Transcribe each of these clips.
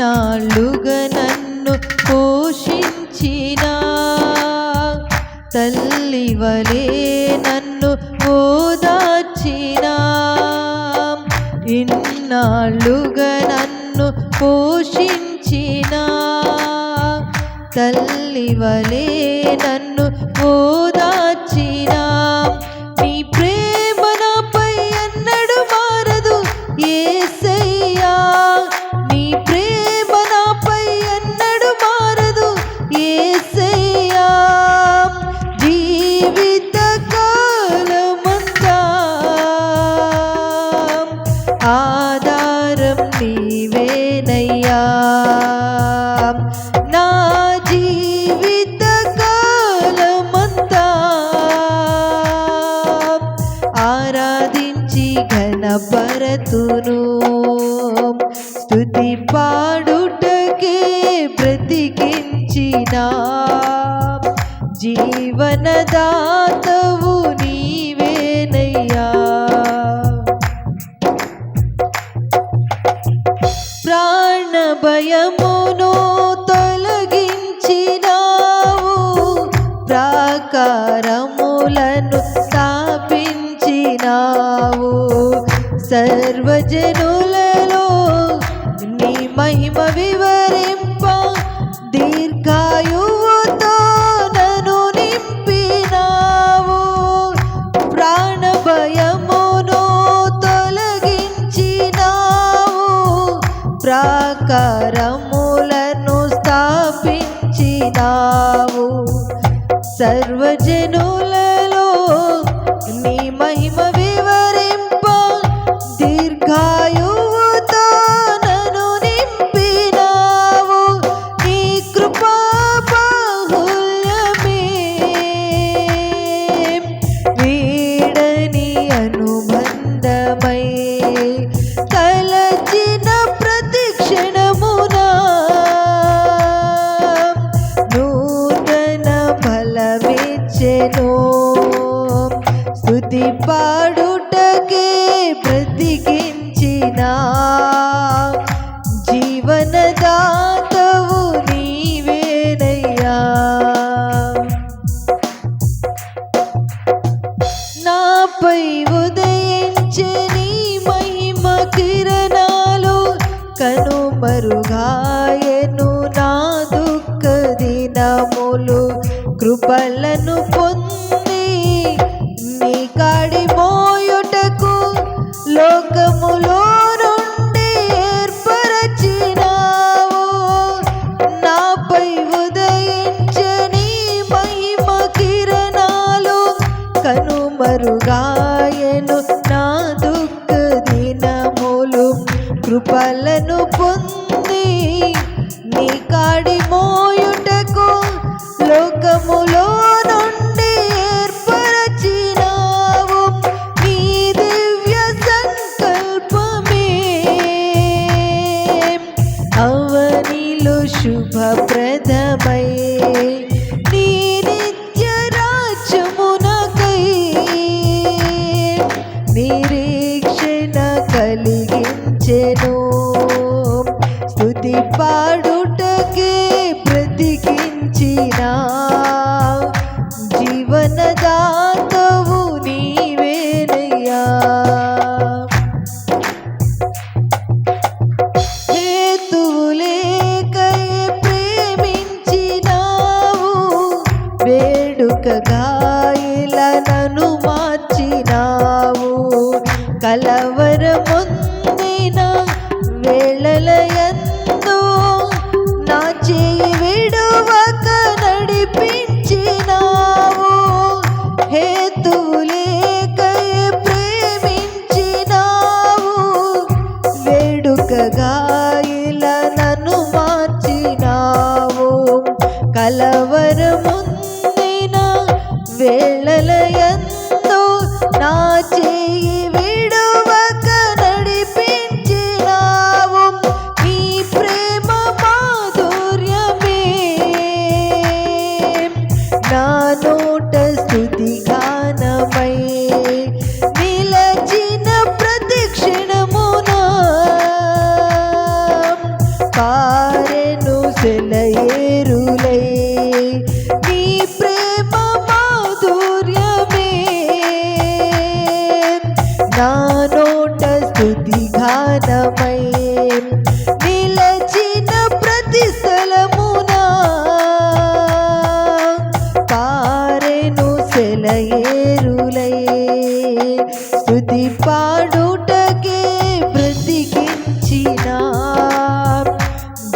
నాళ్ళుగా నన్ను పోషించిన తల్లి వలే నన్ను ఓదార్చిన. ఇన్నాళ్ళుగా నన్ను పోషించిన తల్లి వలే నన్ను ఓద పాడుటకే బ్రతికించిన. జీవనదాతవు నీవేనయ్యా. ప్రాణ భయమును తొలగించినావు. ప్రాకారములను స్థాపించినావు. సర్వజను మహిమ వివరింప దీర్ఘాయువుతో నను నింపినావు. ప్రాణ భయమును తొలగించినావు. ప్రాకారములను స్థాపించినావు. సర్వజనులలో పాడుటకే బ్రతికించిన జీవనదాతవు నీవేనయ్యా. నాపై ఉదయించే నీ మహిమ కిరణాలు కనుమరుగాయను నా దుఃఖ దినములు కృపలను పొంది ఉంది. నీ కాడి మోయుటకు లోకములో నుండి ఏర్పరచినావు. నీ దివ్య సంకల్పమే. అవనిలో శుభప్రదమై వెడలయందు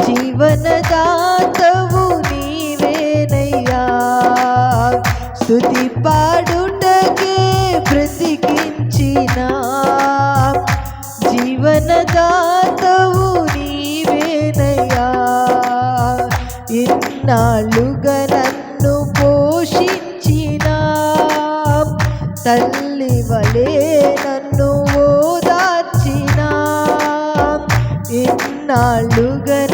జీవనదాతవు నీవేనయ్యా. స్థుతి పాడుండగే బ్రతికించిన జీవనదాతవు నీవేనయ్యా. ఇన్నాళ్ళుగా నన్ను పోషించిన. తల్లి ఇన్నాళ్ళుగా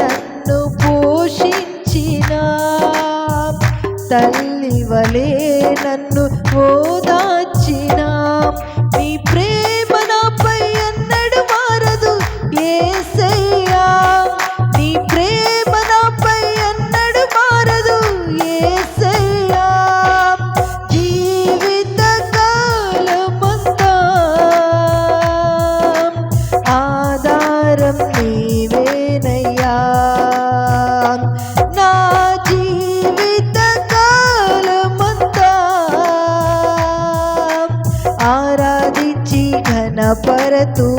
నీవేనయ్యా. నా జీవిత కాలమంతా ఆరాధించి ఘనపరతూ